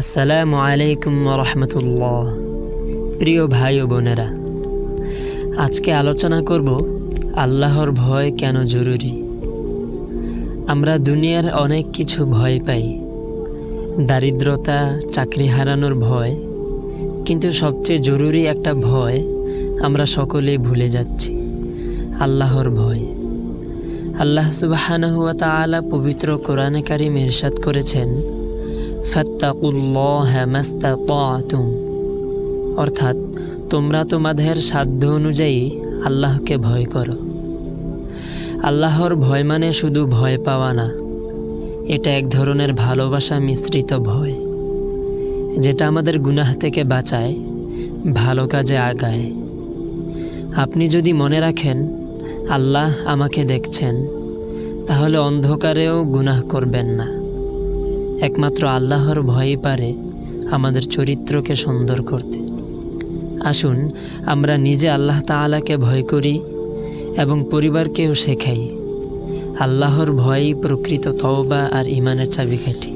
আসসালামু আলাইকুম রহমতুল্লাহ। প্রিয় ভাই ও বোনেরা, আজকে আলোচনা করব আল্লাহর ভয় কেন জরুরি? আমরা দুনিয়ার অনেক কিছু ভয় পাই। দারিদ্রতা, চাকরি হারানোর ভয়, কিন্তু সবচেয়ে জরুরি একটা ভয় আমরা সকলেই ভুলে যাচ্ছি, আল্লাহর ভয়। আল্লাহ সুবাহানহু ওয়া তাআলা পবিত্র কোরআনে কারিম করেছেন অর্থাৎ তোমরা তোমাদের সাধ্য অনুযায়ী আল্লাহকে ভয় করো। আল্লাহর ভয় মানে শুধু ভয় পাওয়া না, এটা এক ধরনের ভালোবাসা মিশ্রিত ভয়, যেটা আমাদের গুনাহ থেকে বাঁচায়, ভালো কাজে আগায়। আপনি যদি মনে রাখেন, আল্লাহ আমাকে দেখছেন, তাহলে অন্ধকারেও গুনাহ করবেন না। একমাত্র আল্লাহর ভয়ে পারে আমাদের চরিত্রকে সুন্দর করতে। আসুন, আমরা নিজে আল্লাহ তালাকে ভয় করি এবং পরিবারকেও শেখাই। আল্লাহর ভয়ই প্রকৃত তওবা আর ইমানের চাবিকাঠি